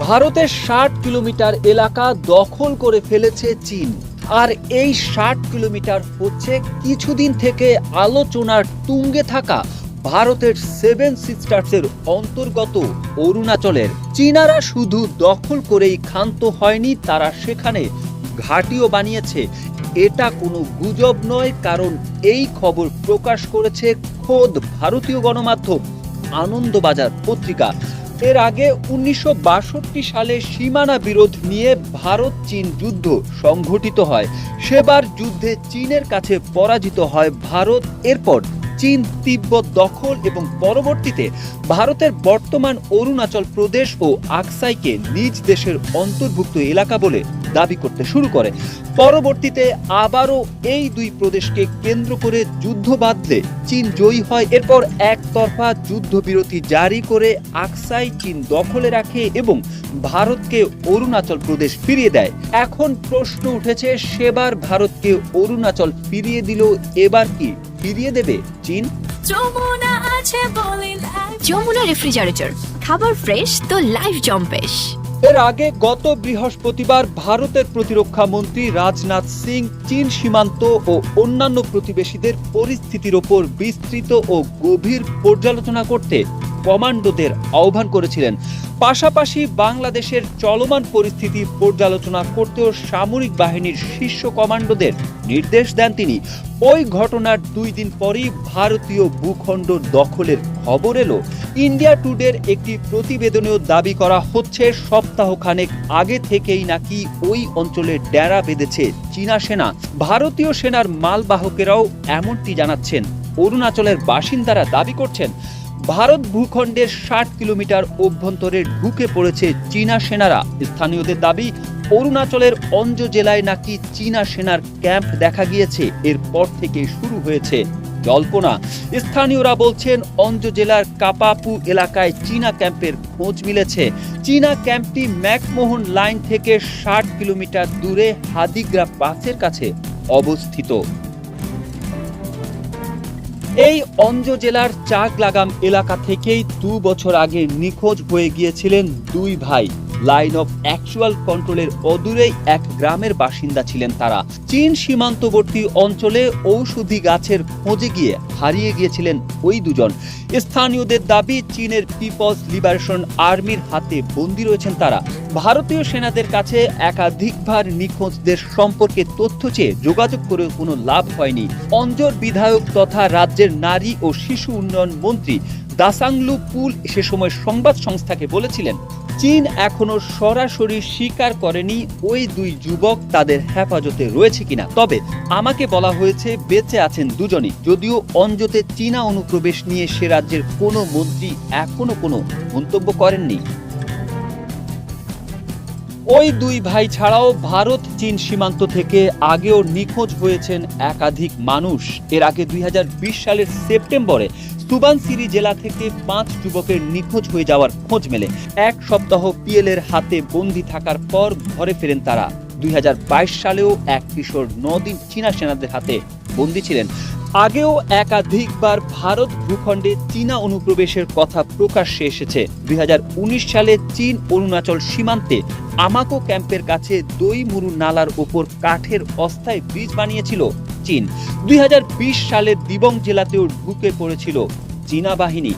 ভারতের ষাট কিলোমিটার এলাকা দখল করে ফেলেছে চীন। আর এই ষাট কিলোমিটার হচ্ছে কিছুদিন থেকে আলোচনার তুঙ্গে থাকা ভারতের সেভেন সিস্টার্সের অন্তর্গত অরুণাচলের। চীনারা শুধু দখল করেই ক্ষান্ত হয়নি, তারা সেখানে ঘাটিও বানিয়েছে। এটা কোনো গুজব নয়, কারণ এই খবর প্রকাশ করেছে খোদ ভারতীয় গণমাধ্যম। আনন্দবাজার পত্রিকা। এর আগে উনিশশো বাষট্টি সালে সীমানা বিরোধ নিয়ে ভারত চীন যুদ্ধ সংঘটিত হয়। সেবার যুদ্ধে চীনের কাছে পরাজিত হয় ভারত। এরপর চীন তিব্বত দখল এবং পরবর্তীতে ভারতের বর্তমান অরুণাচল প্রদেশ ও আকসাইকে নিজ দেশের অন্তর্ভুক্ত এলাকা বলে দাবি করতে শুরু করে। পরবর্তীতে আবারও এই দুই প্রদেশকে কেন্দ্র করে যুদ্ধ বাঁধলে চীন জয়ী হয়। এরপর একতরফা যুদ্ধবিরতি জারি করে আকসাই চীন দখলে রাখে এবং ভারতকে অরুণাচল প্রদেশ ফিরিয়ে দেয়। এখন প্রশ্ন উঠেছে, সেবার ভারতকে অরুণাচল ফিরিয়ে দিল এবার কি? ফিরিয়ে দেবে? চীন? যমুনা আছে বলে যমুনা রেফ্রিজারেটর খাবার ফ্রেশ তো লাইফ জম্পেশ। এর আগে গত বৃহস্পতিবার ভারতের প্রতিরক্ষা মন্ত্রী রাজনাথ সিং চীন সীমান্ত ও অন্যান্য প্রতিবেশীদের পরিস্থিতির ওপর বিস্তৃত ও গভীর পর্যালোচনা করতে কমান্ডোদের আহ্বান করেছিলেন। পাশাপাশি বাংলাদেশের চলমান পরিস্থিতি পর্যালোচনা করতেও সামরিক বাহিনীর শীর্ষ কমান্ডোদের নির্দেশ দেন তিনি। ওই ঘটনার দুই দিন পরই ভারতীয় ভূখণ্ড দখলের খবর এলো। ইন্ডিয়া টুডের একটি প্রতিবেদনেও দাবি করা হচ্ছে, সপ্তাহখানেক আগে থেকেই নাকি ওই অঞ্চলে ডেরা বেঁধেছে চীনা সেনা। ভারতীয় সেনার মালবাহকেরাও এমনটি জানাচ্ছেন। অরুণাচলের বাসিন্দারা দাবি করছেন ভারত ভূখণ্ডের ষাট কিলোমিটার অভ্যন্তরে ঢুকে পড়েছে চীনা সেনারা। স্থানীয়দের দাবি, অরুণাচলের অঞ্জ জেলায় নাকি চীনা সেনার ক্যাম্প দেখা গিয়েছে। এরপর থেকে শুরু হয়েছে জল্পনা। স্থানীয়রা বলছেন, অঞ্জ জেলার কাপাপু এলাকায় চীনা ক্যাম্পের খোঁজ মিলেছে। চীনা ক্যাম্পটি ম্যাকমোহন লাইন থেকে ষাট কিলোমিটার দূরে হাদিগ্রা পাসের কাছে অবস্থিত। এই অঞ্জ জেলার চাক লাগাম এলাকা থেকেই দু বছর আগে নিখোঁজ হয়ে গিয়েছিলেন দুই ভাই। লাইন অফ অ্যাকচুয়াল কন্ট্রোলের অদূরেই এক গ্রামের বাসিন্দা ছিলেন তারা। চীন সীমান্তবর্তী অঞ্চলে ঔষধি গাছের খোঁজে গিয়ে হারিয়ে গিয়েছিলেন ওই দুজন। স্থানীয়দের দাবি, চীনের পিপলস লিবারেশন আর্মির হাতে বন্দী রয়েছেন তারা। ভারতীয় সেনাদের কাছে একাধিকবার নিখোঁজদের সম্পর্কে তথ্য চেয়ে যোগাযোগ করে কোনো লাভ হয়নি। অঞ্জর বিধায়ক তথা রাজ্যের নারী ও শিশু উন্নয়ন মন্ত্রী দাসাংলু পুল সে সময় সংবাদ সংস্থাকে বলেছিলেন, চীন এখনও সরাসরি স্বীকার করেনি ওই দুই যুবক তাদের হেফাজতে রয়েছে কিনা। তবে আমাকে বলা হয়েছে বেঁচে আছেন দুজনই। যদিও অঞ্জতে চীনা অনুপ্রবেশ নিয়ে সে রাজ্যের কোনো মন্ত্রী এখনও কোনো মন্তব্য করেননি। ওই দুই ভাই ছাড়াও ভারত, চীন সীমান্ত থেকে আগেও নিখোঁজ হয়েছেন একাধিক মানুষ। এর আগে দুই হাজার বিশ সালের সেপ্টেম্বরে সুবানসিরি জেলা থেকে পাঁচ যুবকের নিখোঁজ হয়ে যাওয়ার খোঁজ মেলে। এক সপ্তাহ পিএল এর হাতে বন্দি থাকার পর ঘরে ফেরেন তারা। দুই হাজার বাইশ সালেও এক কিশোর নদিন চীনা সেনাদের হাতে বন্দি ছিলেন। আগেও একাধিকবার ভারত ভূখণ্ডে চীনা অনুপ্রবেশের কথা প্রকাশ্যে এসেছে। দুই হাজার উনিশ সালে চীন অরুণাচল সীমান্তে আমাকো ক্যাম্পের কাছে দই মুরু নালার ওপর কাঠের অস্থায়ী ব্রিজ বানিয়েছিল চীন। দুই সালে দিবং জেলাতেও ঢুকে পড়েছিল চীনা বাহিনী।